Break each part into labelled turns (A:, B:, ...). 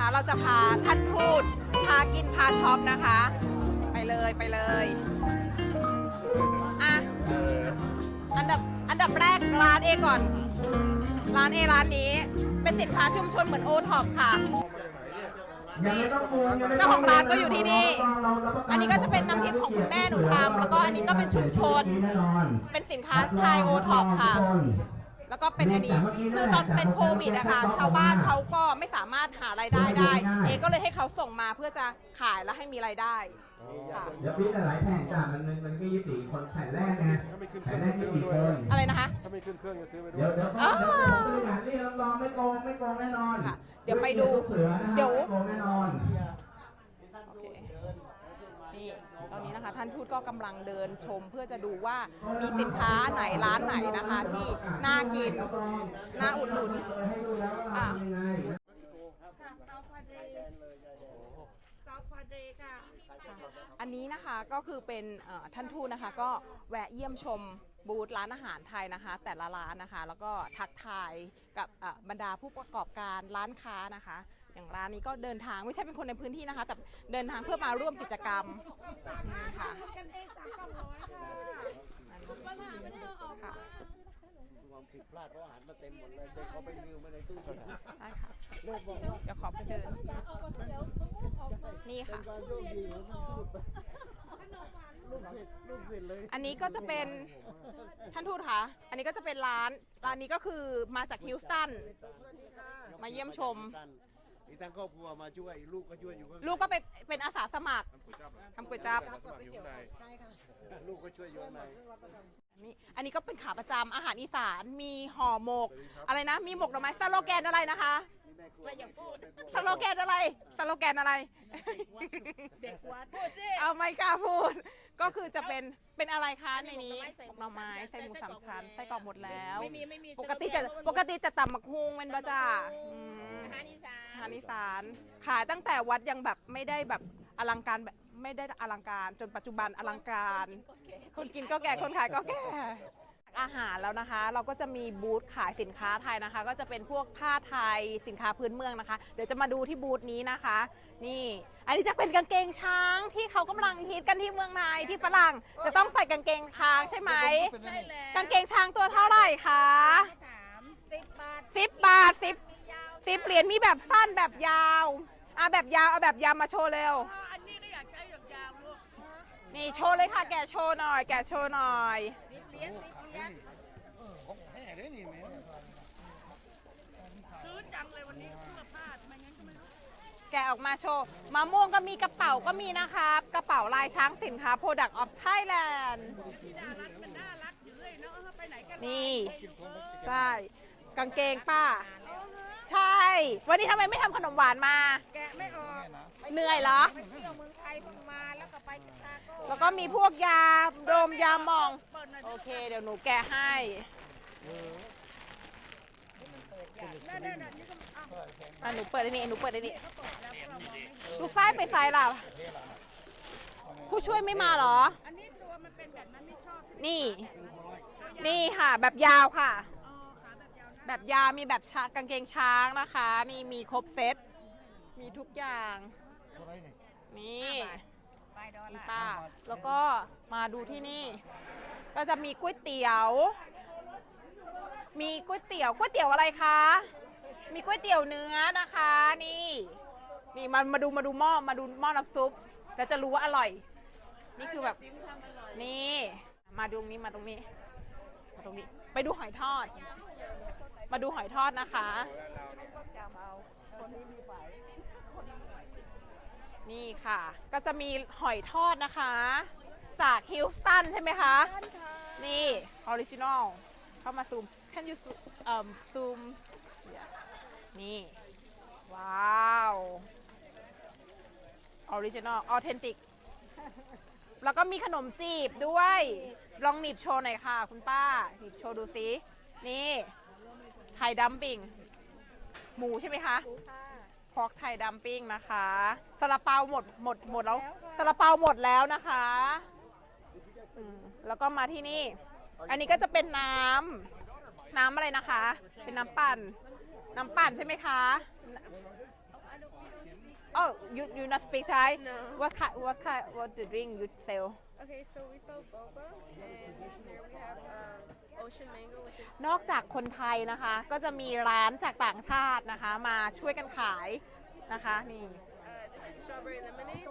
A: นะคะ เราจะพาท่านพูด พากินพาช็อปนะคะ ไปเลยไปเลยอะอันดับอันดับแรกร้านเอก่อน ร้านเอร้านนี้ เป็นสินค้าชุมชนเหมือนโอท็อปค่ะเจ้าของร้านก็อยู่ที่นี่ อันนี้ก็จะเป็นน้ำพริกของคุณแม่หนูทำแล้วก็อันนี้ก็เป็นชุมชน เป็นสินค้าไทยโอท็อปค่ะ แล้วก็เป็นอันนี้ คือตอนเป็นโควิดอะค่ะชาวบ้านเขาก็ไม่สามารถหารายได้ได้ เอก็เลยให้เขาส่งมาเพื่อจะขายแล้วให้มีรายได้ ค่ะ
B: เดี๋ยวพี่แต่หลายแผ่นจ้ะมันมันมันก็ยี่สิบคนแผ่นแรกไง
C: ถ้าไม่ขึ้นเค
B: แผ่
C: รื่
B: น
C: อง
B: แรก
C: ซื้
B: ยี่
C: อ
B: สิ
C: ไป
B: บ
C: ด้
B: ค
C: วย
B: น
A: อะไรนะคะ
C: ถ้าไม่ขึ้นเครื่องจะซื้อไปด้ว
B: เดี๋ยวยเดี๋ยว
A: อ้าว
B: เดี๋ยวผมจะไปหาที่รับรองไม่โกงไม่โกงแน่นอน
A: ค่ะเดี๋ยวไปดู
B: เสือนะครับ
A: เดี๋ยว
B: ไม่โกงแน่นอน
A: โอเคนี่ ตอนนี้นะคะ ท่านทูตก็กำลังเดินชม เพื่อจะดูว่ามีสินค้าไหนร้านไหนนะคะ ที่น่ากิน น่าอุดหนุน
B: ให้ดูแล้วว่า
A: อะ อันนี้นะคะก็คือเป็นท่านทูตนะคะ ก็แวะเยี่ยมชมบูธร้านอาหารไทยนะคะ แต่ละร้านนะคะ แล้วก็ทักทายกับบรรดาผู้ประกอบการร้านค้านะคะ อย่างร้านนี้ก็เดินทางไม่ใช่เป็นคนในพื้นที่นะคะ แต่เดินทางเพื่อมาร่วมกิจกรรมนี่ค่ะค่ะ
D: ความผิดพลาดเพราะอาหารมาเต็มหมดเลยเด็กเขาไปลืมไว้ในตู้เย็น
A: ได้ค่ะเดี๋ยวขอไปเดินนี่
D: เป็
A: ค่ะ
D: นความโชคดีของท่านทูตลูกศิษย์ลูกศิษย์เลย
A: อันนี้ก็จะเป็นท่านทูตค่ะอันนี้ก็จะเป็นร้านร้านนี้ก็คือมาจากฮิวสตันมาเยี่ยมชม
D: มีทั้งครอบครัวมาช่วยลูกก็ช่วยอยู่ข้างใน
A: ลูกก็ไปเป็นอาสาสมัคร ทำก๋วยจั๊บ
C: สมัครอยู่ข้างใน
D: ลูกก็ช่วยอยู่ข้างใน
A: นี่อันนี้ก็เป็นขาประจำอาหารอีสานมีห่อหมก อะไรนะ มีหมกหน่อไม้สโลแกนอะไรนะคะ
D: นี่แม่ครัวอย่าพูด
A: สโลแกนอะไรสโลแกนอะไร เด็กวัดพูดสิเอาไม่กล้าพูด ก็คือจะเป็นเป็นอะไรคะในนี้หมกหน่อไม้ใส่หมูสามชั้นใส่กรอกหมดแล้ว
E: ไม่มีไม่มี
A: ปกติจะปกติจะตำมักฮุงเป็นประจ้าอืม
E: หารอีสาน
A: ขายตั้งแต่วัดยังแบบไม่ได้แบบอลังการแบบไม่ได้อลังการ จนปัจจุบันอลังการ คนกินก็แก่คนขายก็แก่อาหารแล้วนะคะ เราก็จะมีบูธขายสินค้าไทยนะคะ ก็จะเป็นพวกผ้าไทยสินค้าพื้นเมืองนะคะ เดี๋ยวจะมาดูที่บูธนี้นะคะ นี่ อันนี้จะเป็นกางเกงช้างที่เขากำลังฮิตกันที่เมืองไทยที่ฝรั่งจะต้องใส่กางเกงช้างใช่ไหม
E: ใช่แล้ว
A: กางเกงช้างตัวเท่าไหร่คะ
E: ถามสิบบาท
A: สิบบาทสิบ สิบเหรียญมีแบบสั้นแบบยาวอะแบบยาวเอาแบบยาวมาโชว์เร็ว
E: อันนี้ก็อยากใช้แบบยาวลูก
A: นี่โชว์เลยค่ะ แกะโชว์หน่อย แกะโชว์หน่อย
E: สิบเหรียญสิบเหรียญ
D: ของแท้เลยนี่แม่
E: ซื้อจังเลยวันนี้เสื้อผ้าทำไมงั้นก็ไม่รู้
A: แกะออกมาโชว์มะม่วงก็มีกระเป๋าก็มีนะครับ กระเป๋าลายช้างสินค้า Product of Thailand
E: ที่น่ารักมันน่ารักอยู่เลยเนาะไปไหนกัน
A: นี่ ใช่กางเกงป้า ใช่ วันนี้ทำไมไม่ทำขนมหวานมา
E: แกะไม่ออก
A: เหนื่อยเหรอ
E: ไปเที่ยวเมืองไทยเพิ่งมาแล้วก็ไปชิคาโก
A: แล้วก็มีพวกยาโดมยาหมอง
E: เปิดหน่อย
A: โอเค เดี๋ยวหนูแกะให้
E: นั่นนั่นนี่ก็อ้าว
A: อะหนูเปิดได้นี่หนูเปิดได้นี่ลูกซ้ายไปซ้ายล่ะผู้ช่วยไม่มาเหรอ
E: อันนี้ตัวมันเป็นแบบนั้นไม่ชอบ
A: นี่ นี่ค่ะ แบบยาวค่ะ
E: อ๋อขา แบบยาว
A: มีแบบช้างกางเกงช้างนะคะ นี่มีครบเซตมีทุกอย่างนี่
E: ไปดอลลาร์
A: ป้าแล้วก็มาดูที่นี่ ก็จะมีก๋วยเตี๋ยว มีก๋วยเตี๋ยวก๋วยเตี๋ยวอะไรคะ มีก๋วยเตี๋ยวเนื้อนะคะ นี่ นี่มามาดูมาดูหม้อมาดูหม้อน้ำซุปแล้วจะรู้ว่าอร่อย นี่คือแบบนี่ มาดูตรงนี้มาตรงนี้มาตรงนี้ ไปดูหอยทอด มาดูหอยทอดนะคะ นี่ค่ะ ก็จะมีหอยทอดนะคะ จากฮิลสตันใช่ไหมคะ นี่ออริจินอลเข้ามาซูม can you zoom เอ่อ zoom Yeah นี่ ว้าวออริจินอลออเทนติกแล้วก็มีขนมจีบด้วย ลองหนีบโชว์หน่อยค่ะ คุณป้าหนีบโชว์ดูสินี่ไทยดัมปิ้งหมูใช่ไหมคะพอกไทยดัมปิ้งนะคะซาลาเปาหมดหมดหมดแล้วซาลาเปาหมดแล้วนะคะอืมแล้วก็มาที่นี่ อันนี้ก็จะเป็นน้ำน้ำอะไรนะคะ เป็นน้ำปั่น น้ำปั่นใช่ไหมคะ Oh, you you not speak Thai?
C: No.
A: What kind what kind what the drink you sell?
C: Okay, so we sell boba, and here we have um, ocean mango, which is
A: นอกจากคนไทยนะคะ ก็จะมีร้านจากต่างชาตินะคะ มาช่วยกันขายนะคะนี่
C: uh, this is strawberry lemonade,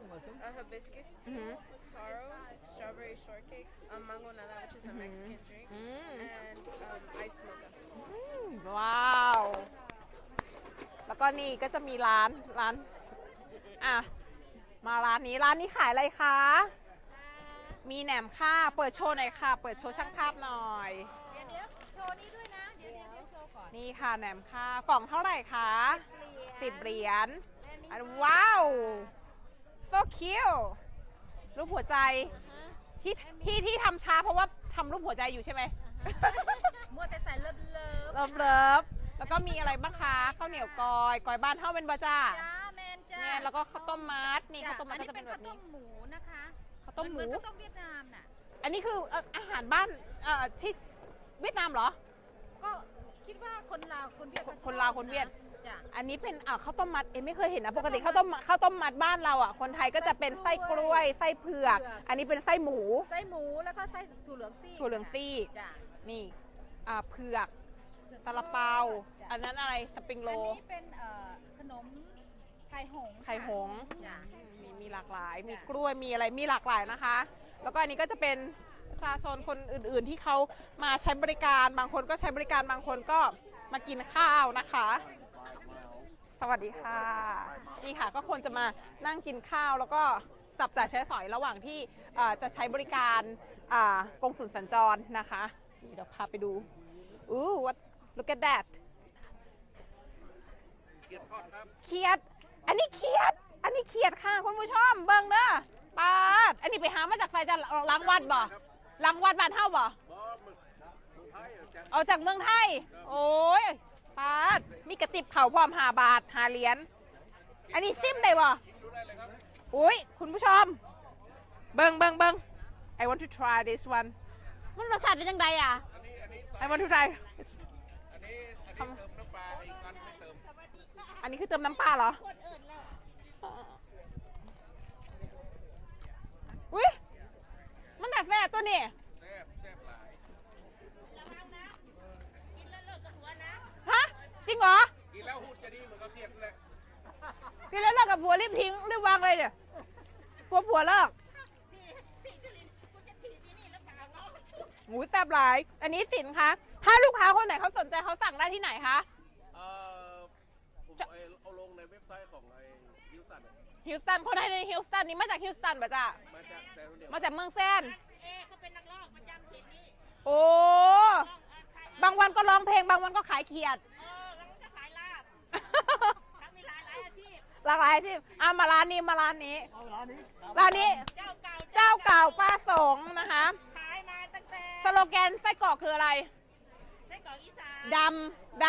C: uh, hibiscus tea,
A: Mhm.
C: taro, strawberry shortcake, um, mango nada, which is a Mexican drink,
A: อืม
C: and um, iced mocha.
A: ว้าว แล้วก็นี่ก็จะมีร้านร้านอะมาร้านนี้ร้านนี้ขายอะไรคะ มีแหนมข้าวเปิดโชว์หน่อยค่ะ เปิดโชว์ช่างภาพหน่อย
E: เดี๋ยวเดี๋ยวโชว์นี้ด้วยนะ เดี๋ยวเดี๋ยวเดี๋ยวโชว์ก่อน
A: นี่ค่ะแหนมข้าวกล่องเท่าไหร่คะสิบเหรียญ
E: และนี่
A: อันว้าว so cute รูปหัวใจที่ที่ที่ทำช้าเพราะว่าทำรูปหัวใจอยู่ใช่ไหม
E: มัวแต่ใส่เลิฟเลิฟ
A: เลิฟเลิฟแล้วก็มีอะไรบ้างคะข้าวเหนียวกอยกอยบ้านเท่าเป็นบะจ้า
E: จ้าแมนจ้า
A: เนี่ยแล้วก็ข้าวต้มมัดนี่
E: จ้ะ
A: ข้าวต้มมั
E: อั
A: ด
E: น
A: ก็
E: นี้
A: จะ
E: เป็
A: เป็นนแบ
E: ข้าว
A: บ
E: ต้
A: นี้
E: มหมูนะคะ
A: ข้าวต้มหมู
E: เหอนข้าวต้มเวียดนามน่ะ
A: อันนี้คือเอ่ออาหารบ้านเอ่อที่ เวียดนามเหรอ
E: ก็คิดว่าคนลาวคนเวียดก็ชอบ
A: คนลาวคนเวียด
E: จ้ะ
A: อันนี้เป็นอ่าข้าวต้มมัดเอ็มไม่เคยเห็นนะปกติข้าวต้มข้าวต้มมัดบ้านเราอะคนไทยก็จะเป็นไส้กล้วยไส้เผือก อันนี้เป็นไส้หมู
E: ไส้หมูแล้วก็ไส้ถั่วเหลืองซี่
A: ถั่วเหลืองซี่
E: จ้ะ
A: นี่อ่าเผือกซาลาเปา
E: จ้ะ
A: อันนั้นอะไรสปริงโร
E: อัน
A: ล
E: นี้เป็นเอ่อขนมไข่หงส์
A: ไข่หงส์
E: จ้ะ
A: มีมีหลากหลาย มี
E: จ้ะ
A: กล้วยมีอะไรมีหลากหลายนะคะ แล้วก็อันนี้ก็จะเป็น ประชาชนคนอื่นๆที่เขามาใช้บริการบางคนก็ใช้บริการบางคนก็มากินข้าวนะคะ สวัสดีค่ะนี่ค่ะก็คนจะมานั่งกินข้าวแล้วก็จับจ่ายใช้สอยระหว่างที่จะใช้บริการอ่ากงสุลสัญจรนะคะนี่เดี๋ยวพาไปดูอู้ what look at that เขียด อันนี้เขียด อันนี้เขียดค่ะคุณผู้ชมเบิ่งเด้อปาด อันนี้ไปหามาจากไฟจะล้างวัดบ่ ล้างวัดบ้านเฮาบ่เอาจากเมืองไทย โอ้ยปาดมีกระติบเข่าพร้อมหาบาทหาเหรียญ อันนี้ซิมได้บ่อุ้ยคุณผู้ชม เบิ่งเบิ่งเบิ่ง I want to try this one มันรสชาติเป็นยังไงอะ I want to try อันนี้อันนี้เติมน้ำปลาอีกอันไม่เติมอันนี้คือเติมน้ำปลาเหรออุ้ย มันแบบแซ่บตัวนี้ฮะจริงเหรอ
F: กินแล้วหูดจะดีเหมือนกับเขียดเลย
A: กินแล้วเลิกกับผัวรีบทิ้งรีบวางเลยเนี่ยกลัวผัวเลิกหูแซ่บหลาย อันนี้สินคะ ถ้าลูกค้าคนไหนเขาสนใจเขาสั่งได้ที่ไหนคะ
F: เอ่อผมเอาเอาลงในเว็บไซต์ของไอ้ ฮิวสัน
A: ฮิลสตันคนไทยในฮิลสตันนี่มาจากฮิลสตันป่ะจ๊ะ
F: มาจากแซนโดเนีย
A: มาจากเมืองแซนโอ้บางวันก็ร้องเพลงบางวันก็ขายเขียดหลากหลายอาชีพอะมาร้านนี้มาร้านนี้ร้านนี้เจ้าเก่าป้าสงนะคะ
E: ขายมาตั้งแต่
A: สโลแกนไส้กรอกคืออะไร
E: ไส้กรอกอีสาน
A: ดำด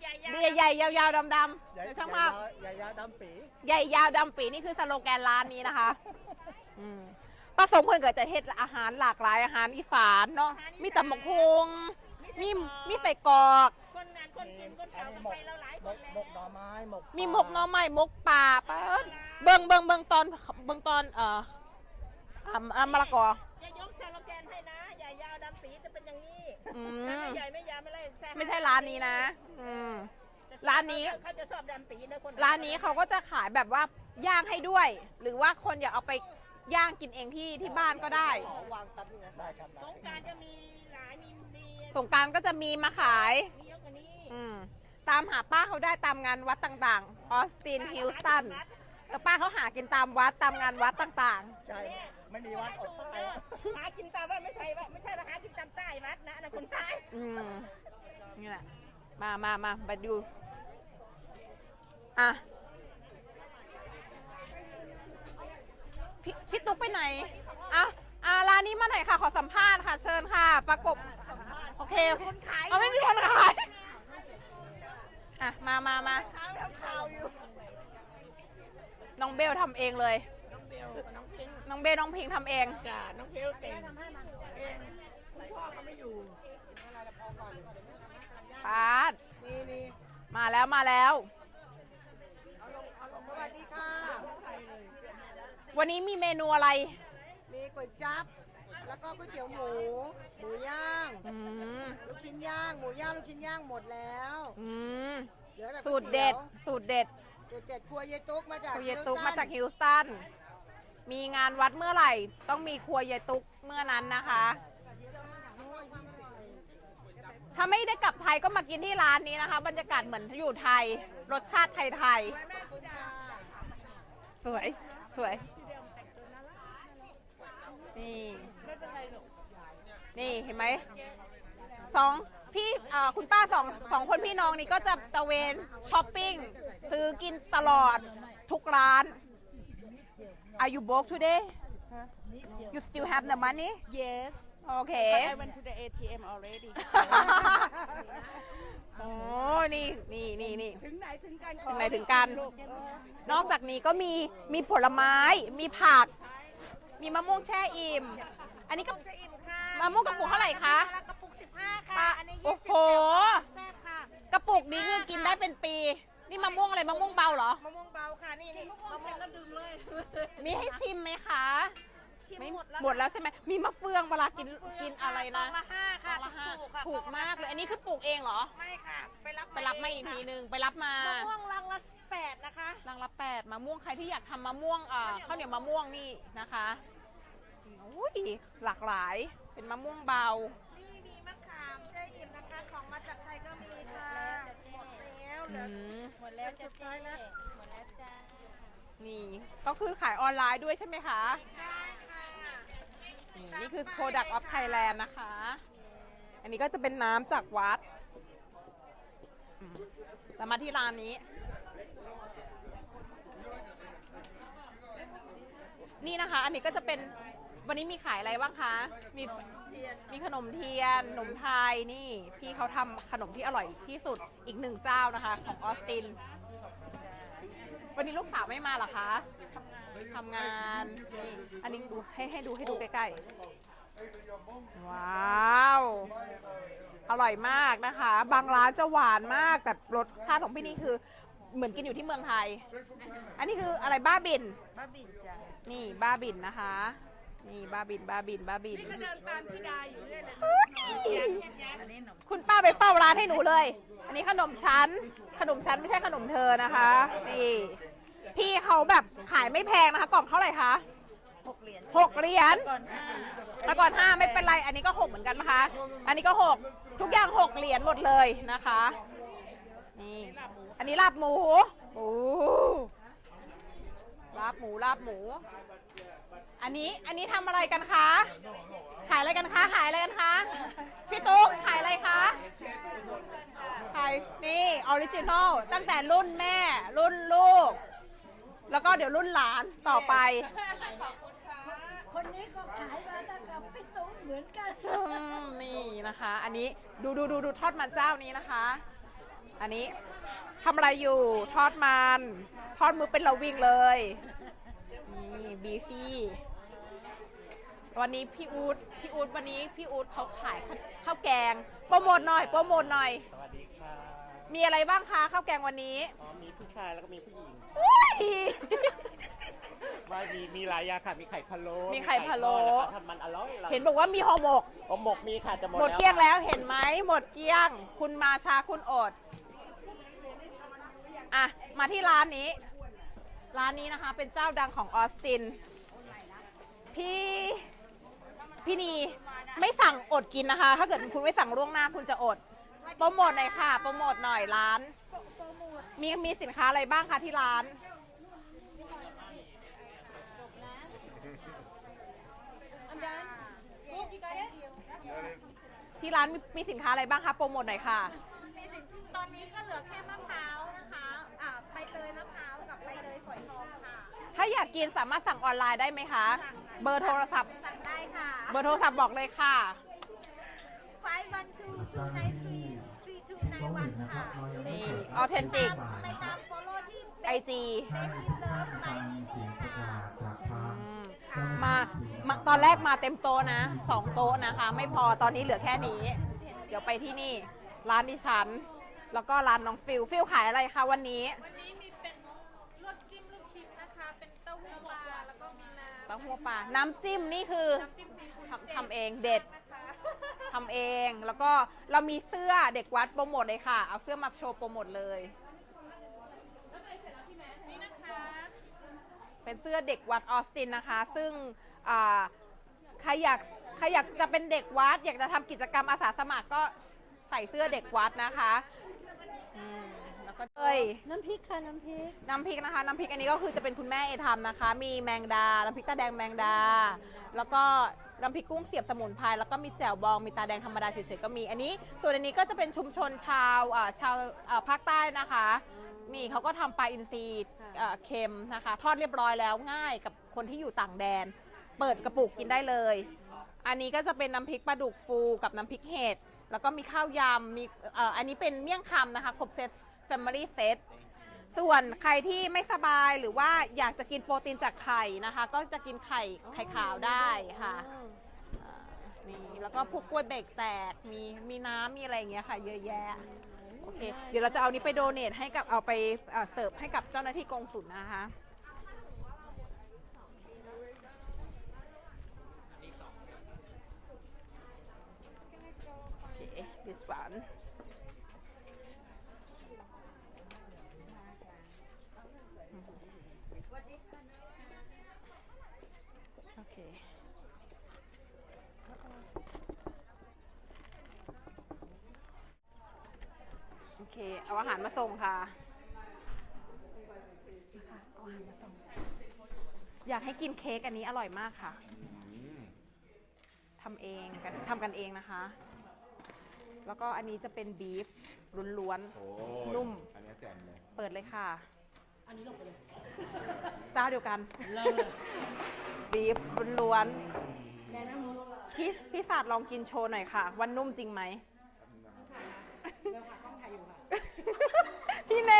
E: ใหญ่ำ
A: ใหญ่ใหญ่ๆยาวๆดำดำในช่างภาพ
D: ใหญ่ยาดำปี
A: ใหญ่ยาวดำปีนี่คือสโลแกนร้านนี้นะคะอืมป้าสงเพิ่นเกิดจะเฮ็ดอาหารหลากหลายอาหารอีสานเนาะ มีตำบักฮงมีมีใส่กรอก
E: ๆคนงานคนกินคนเก่ากันไปเราหลายคนแล้ว
D: หมกหน่อไม้หมก
A: มีหมกหน่อไม้หมกป่าเปิดเบิ่งเบิ่งเบิ่งตอนเบิ่งตอนเอ่ออ่าอ่ามะละกอ
E: อย่ายกชาโลแกนให้นะ เป็นอย่างนี้
A: อืม
E: ถ้าไม่ใหญ่ไม่ยาวไม่ไรแซ่บ
A: ไม่ใช่ร้านนี้นะอืม ร้านนี้
E: เขาจะชอบดำปีนะคน
A: ร้านนี้เขาก็จะขายแบบว่าย่างให้ด้วย หรือว่าคนอยากเอาไปย่างกินเองที่ที่บ้านก็ได้
D: วางตัดนี่ไงได้ครับ
E: สงกรารจะมีหลายมีมี
A: สงกรารก็จะมีมาขาย
E: มีเยอะกว่านี้
A: อืม ตามหาป้าเขาได้ตามงานวัดต่างๆ ออสตินฮิลสันแต่ป้าเขาหากินตามวัดตามงานวัดต่าง
D: ใช่ ไม่มีวัดอดตาย
E: หากินตามว่าไม่ใช่ว่าไม่ใช่ว่าหากินตามใต้วัดนะนะคนใต้
A: ๆอืมนี่แหละ มามามาไปดู อะพี่พี่ตุ๊กไปไหน อะอะร้านนี้มาไหนอยค่ะ ขอสัมภาษณ์ค่ะ เชิญค่ะ ประกบ โอเคคนขายเอาไม่มีคนขาย อะ มามามา
E: ข่าวทำข่าวอยู่
A: น้องเบลทำเองเลย น้องเบลน้องพิง น้องเบลน้องพิงทำเอง
E: จ้าน้องเพลเก่ง
A: ปาดมาแล้วมาแล้ว
G: วัสดีค่ะ
A: วันนี้มีเมนูอะไร
G: มีก๋วยจั๊บ แล้วก็ก๋วยเตี๋ยวหมู หมูย่าง
A: อืม
G: ลูกชิ้นย่าง หมูย่าง ลูกชิ้นย่างหมดแล้ว
A: อืม
G: เหลือแต่
A: สูตรเด็ดสูตรเด็ด
G: สูตรเด็ดครัวเยตุ๊กมาจาก
A: ครัวยายตุ๊ก
G: ฮิลตัน
A: มาจากฮิลสตัน มีงานวัดเมื่อไหร่ ต้องมีครัวยายตุ๊กเมื่อนั้นนะคะ ถ้าไม่ได้กลับไทยก็มากินที่ร้านนี้นะคะ บรรยากาศเหมือนอยู่ไทย รสชาติไทยๆสวย สวย นี่ นี่เห็นไหมสองพี่เอ่อคุณป้าสองสองคนพี่น้องนี่ก็จะตะเวนช้อปปิ้งซื้อกินตลอดทุกร้าน Are you broke today You still have the money
E: Yes
A: Okay
E: I went to the ATM already
A: โอ้นี่นี่นี่นี่
E: ถึงไหนถึงกัน
A: ถึงไหนถึงกัน นอกจากนี้ก็มีมีผลไม้ มีผัก มีมะม่วงแช่อิ่ม อันนี้ก็
E: จะอิ่มค่ะ
A: มะม่วงกระปุกเท่าไหร่คะ
E: กระปุก15ค่ะ
A: ปะ
E: อันนี้
A: โอ้
E: 20
A: โห
E: แซ่บค่ะ
A: กระปุกนี้คือกินได้เป็นปี นี่มะม่วงอะไรมะม่วงเบาเหรอ
E: มะม่วงเบาค่ะนี่นี่มะม่วงเสร็จแล้วดึงเลย
A: มีให้ชิมไหมคะ
E: ชิม
A: ไม่
E: หมดแล้ว
A: หมดแล้วใช่ไหมมีมะเฟืองเวลากินกินอะไรนะ
E: กล่องละห้าค่ะ
A: กล่องละห้า
E: ถูกค่ะ
A: ถูกมากเลยอันนี้คือปลูกเองเหรอ
E: ไม่ค่ะ ไปรับ
A: ไปรับมาอีกทีนึงไปรับมา
E: มะม่วงลังละแปดนะคะ
A: รังละแปดมะม่วงใครที่อยากทำมะม่วงเอ่อข้าวเหนียวมะม่วงนี่นะคะอุ้ยหลากหลายเป็นมะม่วงเบา
E: นี่มีมะขามแช่อิ่มนะคะ ของมาจากไทยก็มีค่ะ หมด แล้วเหลื
A: อื
E: อ
A: ม
E: หมดแล้วสุดท้ายแล้ว
A: นี่ก็คือขายออนไลน์ด้วยใช่ไหมคะ
E: ใช่ค่ะ
A: นี่นี่คือ Product of Thailand นะคะ อันนี้ก็จะเป็นน้ำจากวัดอืมแต่มาที่ร้านนี้ นี่นะคะ อันนี้ก็จะเป็น วันนี้มีขายอะไรบ้างคะ มีมีขนมเทียนขนมไทยนี่ พี่เขาทำขนมที่อร่อยที่สุดอีกหนึ่งเจ้านะคะ ของออสติน วันนี้ลูกสาวไม่มาเหรอคะทำงานนี่อันนี้ดูให้ให้ดูให้ดูใกล้ๆ ว้าว อร่อยมากนะคะ บางร้านจะหวานมาก แต่รสชาติของพี่นี่คือ เหมือนกินอยู่ที่เมืองไทย อันนี้คืออะไรบ้าบิน
E: บ้าบินจ้ะ
A: นี่บ้าบินนะคะ นี่บ้าบินบ้าบินบ้าบิน
E: นี่ก็เดินตามพี่ดาอยู่เรื่อยเลยอันนี้หนม
A: คุณป้าไปเฝ้าร้านให้หนูเลย อันนี้ขนมชั้น ขนมชั้นไม่ใช่ขนมเธอนะคะ นี่ พี่เขาแบบขายไม่แพงนะคะ กล่องเท่าไหร่คะ
E: หกเหรียญ
A: หกเหรียญ
E: ก่อนห้า
A: แต่ก่อนห้าไม่เป็นไร อันนี้ก็หกเหมือนกันนะคะ อันนี้ก็หกทุกอย่างหกเหรียญหมดเลยนะคะ นี่ อันนี้ลาบหมู โอ้ ลาบหมูลาบหมู อันนี้อันนี้ทำอะไรกันคะ ขายอะไรกันคะ ขายอะไรกันคะ พี่ตุ๊กขายอะไรคะขายนี่ออริจินอลตั้งแต่รุ่นแม่ รุ่นลูก แล้วก็เดี๋ยวรุ่นหลานต่อไป
E: คนนี้เขาขายมาตั้งแต่พี่ตุ้เหมือนกัน
A: อืมนี่นะคะ อันนี้ดูดูดูดูทอดมันเจ้านี้นะคะ อันนี้ ทำอะไรอยู่ทอดมัน ทอดมือเป็นระวิงเลยนี่บีซี่วันนี้พี่อูดพี่อูดวันนี้พี่อูดเขาขายข้าวข้าวแกง โปรโมทหน่อยโปรโมทหน่อย
H: สวัสดีค่ะ
A: มีอะไรบ้างคะข้าวแกงวันนี้
H: อ๋อมีผู้ชายแล้วก็มีผู้หญิง
A: อุ้ย
H: ไม่มีมีหลายอย่างค่ะมีไข่พะโล้
A: มีไข่พะโล้
H: มีไข่ทอดแล้วก็ทำมันอร่อยอร่อย
A: เห็นบอกว่ามีห่อหมก
H: โอหมกมีค่ะจะหมด
A: หมด
H: แล้ว
A: เกลี้ยง
H: ค่ะ
A: แล้วเห็นไหมหมดเกลี้ยง คุณมาช้าคุณอด อะ มาที่ร้านนี้ ร้านนี้นะคะ เป็นเจ้าดังของออสติน พี่ พี่นีไม่สั่งอดกินนะคะ ถ้าเกิดคุณไม่สั่งล่วงหน้าคุณจะอด โปรโมทหน่อยค่ะ โปรโมทหน่อยร้าน มีมีสินค้าอะไรบ้างคะที่ร้าน ที่ร้านมีมีสินค้าอะไรบ้างคะ โปรโมทหน่อยค่ะ
C: มีสินตอนนี้ก็เหลือแค่มะพร้าว อ่าใบเตยมะพร้าวกับใบเตยฝอยทองค่ะ
A: ถ้าอยากกินสามารถสั่งออนไลน์ได้ไหมคะเบอร์โทรศัพท์
C: สั่งได้ค่ะ
A: เบอร์โทรศัพท์บอกเลยค่ะ
C: 5 1 2 2 9 3 3 2 9 1ค่ะ
A: นี่ Authentic
C: ไปตาม follow ที่
A: IG
C: เบกกินเลิฟไปนี่ค่ะ
A: มามาตอนแรกมาเต็มโต๊ะนะสองโต๊ะนะคะ ไม่พอตอนนี้เหลือแค่นี้ เดี๋ยวไปที่นี่ ร้านดิฉัน แล้วก็ร้านน้องฟิลฟิลขายอะไรคะวันนี้
I: วันนี้มีเป็นลวกจิ้มลูก
A: ต้าหู้ปลาน้ำจิ้มนี่คือทำทำเองเด็ดทำเองแล้วก็เรามีเสื้อเด็กวัดโปรโมทเลยค่ะ เอาเสื้อมาโชว์โปรโมทเลยเป็นเสื้อเด็กวัดออสตินนะคะ ซึ่งอ่าใครอยากใครอยากจะเป็นเด็กวัด อยากจะทำกิจกรรมอาสาสมัครก็ใส่เสื้อเด็กวัดนะคะ อืมแล้วก็เอ้ย
C: น้ำพริกค่ะน้ำพริก
A: น้ำพริกนะคะ น้ำพริกอันนี้ก็คือจะเป็นคุณแม่เอทำนะคะ มีแมงดา น้ำพริกตาแดงแมงดา แล้วก็น้ำพริกกุ้งเสียบสมุนไพรแล้วก็มีแจ่วบองมีตาแดงธรรมดาเฉยๆก็มีอันนี้ ส่วนอันนี้ก็จะเป็นชุมชนชาวอ่าชาวอ่าภาคใต้นะคะ นี่เขาก็ทำปลาอินทรีอ่าเค็มนะคะ ทอดเรียบร้อยแล้วง่ายกับคนที่อยู่ต่างแดน เปิดกระปุกกินได้เลย อันนี้ก็จะเป็นน้ำพริกปลาดุกฟูกับน้ำพริกเห็ด แล้วก็มีข้าวยำมีเอ่ออันนี้เป็นเมี่ยงคำนะคะ ครบเซต Family Set ส่วนใครที่ไม่สบายหรือว่าอยากจะกินโปรตีนจากไข่นะคะ ก็จะกินไข่ไข่ขาวได้ค่ะอ่านี่แล้วก็พวกกล้วยเบรกแตกมีมีน้ำมีอะไรอย่างเงี้ยค่ะ เยอะแยะโอเค เดี๋ยวเราจะเอานี้ไปโดเนทให้กับเอาไปเอ่อเสิร์ฟให้กับเจ้าหน้าที่กองสุลนะคะ โอเค this one โอเค โอเค เอาอาหารมาส่ง ค่ะนะคะเอาอาหารมาส่งอยากให้กินเค้กอันนี้อร่อยมากค่ะทำเองกันทำกันเองนะคะ แล้วก็อันนี้จะเป็นบีฟล้วน
H: โอ้
A: ๆนุ่ม
H: อันนี้แจ่มเลย
A: เปิดเลยค่ะ อันนี้ลงไปเลยเจ้าเดียวกันบีฟล้วนๆพี่พี่ศาสตร์ลองกินโชว์หน่อยค่ะว่านุ่มจริงไหม พี่เน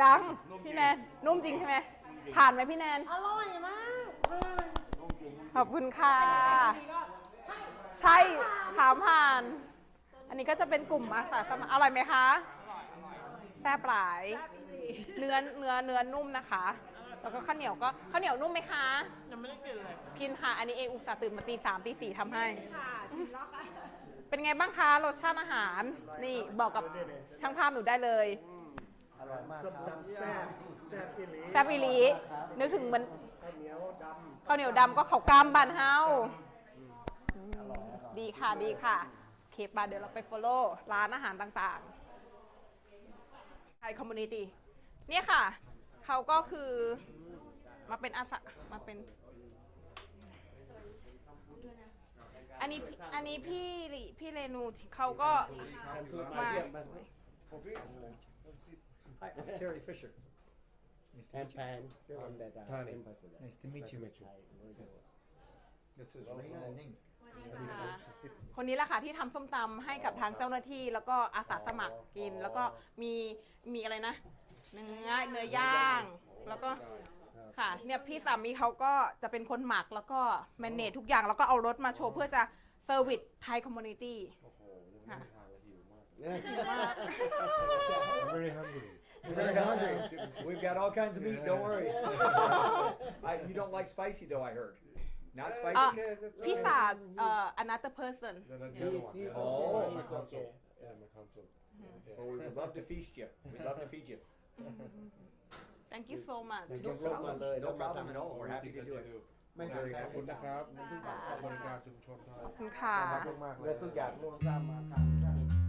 A: ยัง พี่แนน นุ่มจริงใช่ไหม ผ่านไหมพี่แนน
G: อร่อยมาก
A: ขอบคุณค่ะ ใช่ ถามผ่าน อันนี้ก็จะเป็นกลุ่มอาสาสมัครอร่อยไหมคะ แซ่บหลาย เนื้อเนื้อเนื้อนุ่มนะคะ แล้วก็ข้าวเหนียวก็ข้าวเหนียวนุ่มไหมคะ ยังไม่ได้กินเลย กินค่ะ อันนี้เองอุตส่าห์ตื่นมาตีสามตีสี่ทำให้เป็นไงบ้างคะรสชาติอาหาร นี่บอกกับช่างภาพหนูได้เลย
D: อร่อยมากครับ
A: แซ่บอีหลีนึกถึงเหมันข้าวเหนียวดำก็เขาวกล้ามบานเฮาดีค่ะดีค่ะโอเคปาเดี๋ยวเราไป follow ร้านอาหารต่างๆไทยคอมมูนิตี้เนี่ยค่ะ เขาก็คือ มาเป็นอาสามาเป็น อันนี้พี่อันนี้พี่หลิพี่เรนูเขาก็ มา
I: Hi, I'm Terry Fisher. Nice to
D: แอน
I: meet
D: แพ
I: you.
D: น on that uh,
I: Tony.
D: embassy
I: Nice to meet you. This is Rena and Ning.
A: ค่ะคนนี้แหละค่ะที่ทำส้มตำให้กับทางเจ้าหน้าที่แล้วก็อาสาสมัครกิน แล้วก็มีมีอะไรนะเนื้อเนื้อย่าง แล้วก็ ค่ะ เนี่ยพี่สามีเขาก็จะเป็นคนหมักแล้วก็แมนเนจทุกอย่างแล้วก็เอารถมาโชว์เพื่อจะเซอร์วิสไทยคอมมูนิตี้ค่ะ
I: I'm very hungry. Very hungry. We've got all kinds of meat. Don't worry. I, you don't like spicy though. I heard. Not
A: เอ่
I: spicy.
A: อพี่สาเอ่อ another person
D: he's he's
I: Oh,
D: okay
I: my
D: he's okay
I: Well, we would love to feast you. We'd love to feed you.
A: Thank you so much
D: ยกรถมาเลย
I: No problem at all. We're happy to do it.
D: ไม่ขาดใคร
F: ขอบคุณนะครับบริการชุมชนไทย
A: ขอบคุณค่ะ
F: มากๆเล
D: เลื
F: ย
D: อกทุกอย่างรวมสร้างมาครับ